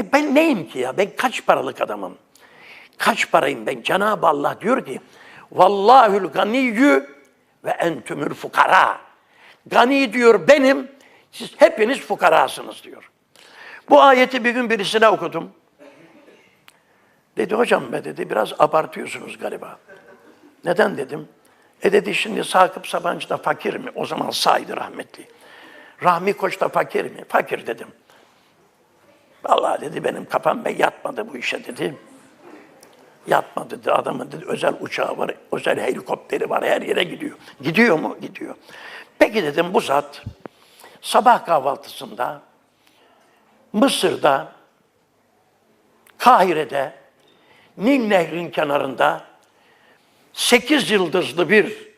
E ben neyim ki ya? Ben kaç paralık adamım? Kaç parayım ben? Cenab-ı Allah diyor ki Vallahül ganiyyü ve entümül fukara. Gani diyor benim, siz hepiniz fukarasınız diyor. Bu ayeti bir gün birisine okudum. Dedi hocam be dedi biraz abartıyorsunuz galiba. Neden dedim. E dedi şimdi Sakıp Sabancı da fakir mi? O zaman saydı rahmetli. Rahmi Koç da fakir mi? Fakir dedim. Vallahi dedi benim kafam be yatmadı bu işe dedi. Yatmadı dedi. Adamın dedi özel uçağı var, özel helikopteri var, her yere gidiyor. Gidiyor mu? Gidiyor. Peki dedim bu zat sabah kahvaltısında Mısır'da Kahire'de Nil Nehri'nin kenarında sekiz yıldızlı bir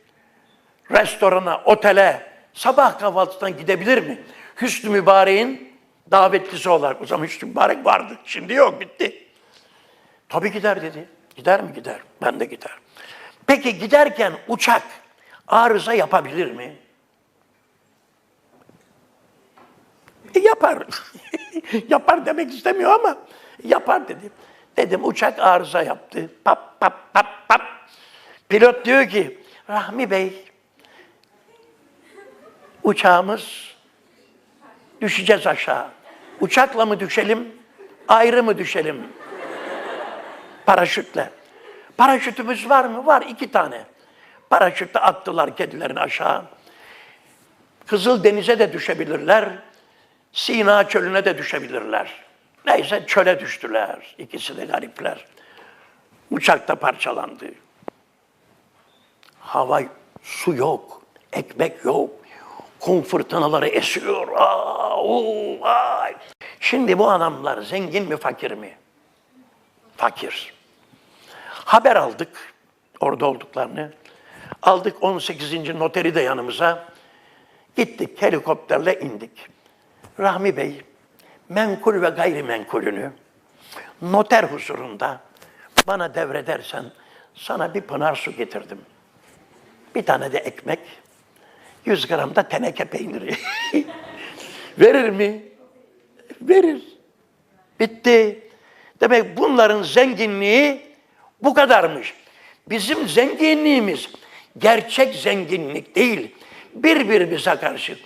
restorana, otele sabah kahvaltısından gidebilir mi? Hüsnü Mübarek'in davetlisi olarak. O zaman Hüsnü Mübarek vardı. Şimdi yok, bitti. Tabii gider dedi. Gider mi? Gider. Ben de gider. Peki giderken uçak arıza yapabilir mi? E, yapar. yapar demek istemiyor ama yapar dedi. Dedim uçak arıza yaptı. Pap pap pap pap. Pilot diyor ki Rahmi Bey uçağımız düşeceğiz aşağı. Uçakla mı düşelim, ayrı mı düşelim? Paraşütle. Paraşütümüz var mı? Var iki tane. Paraşütle attılar kedilerini aşağı. Kızıl Denize de düşebilirler. Sina çölüne de düşebilirler. Neyse çöle düştüler. İkisi de garipler. Uçak da parçalandı. Hava, su yok. Ekmek yok. Kum fırtınaları esiyor. Aa, oo, ay. Şimdi bu adamlar zengin mi fakir mi? Fakir. Haber aldık orada olduklarını. Aldık 18. noteri de yanımıza. Gittik helikopterle indik. Rahmi Bey, menkul ve gayrimenkulünü noter huzurunda bana devredersen sana bir pınar su getirdim. Bir tane de ekmek, 100 gram da teneke peyniri. Verir mi? Verir. Bitti. Demek bunların zenginliği bu kadarmış. Bizim zenginliğimiz gerçek zenginlik değil. Birbirimize karşı.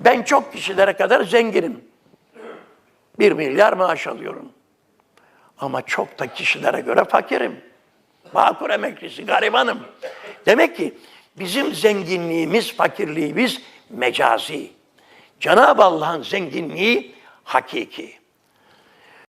Ben çok kişilere kadar zenginim. Bir milyar maaş alıyorum. Ama çok da kişilere göre fakirim. Bağkur emeklisi, garibanım. Demek ki bizim zenginliğimiz, fakirliğimiz mecazi. Cenab-ı Allah'ın zenginliği hakiki.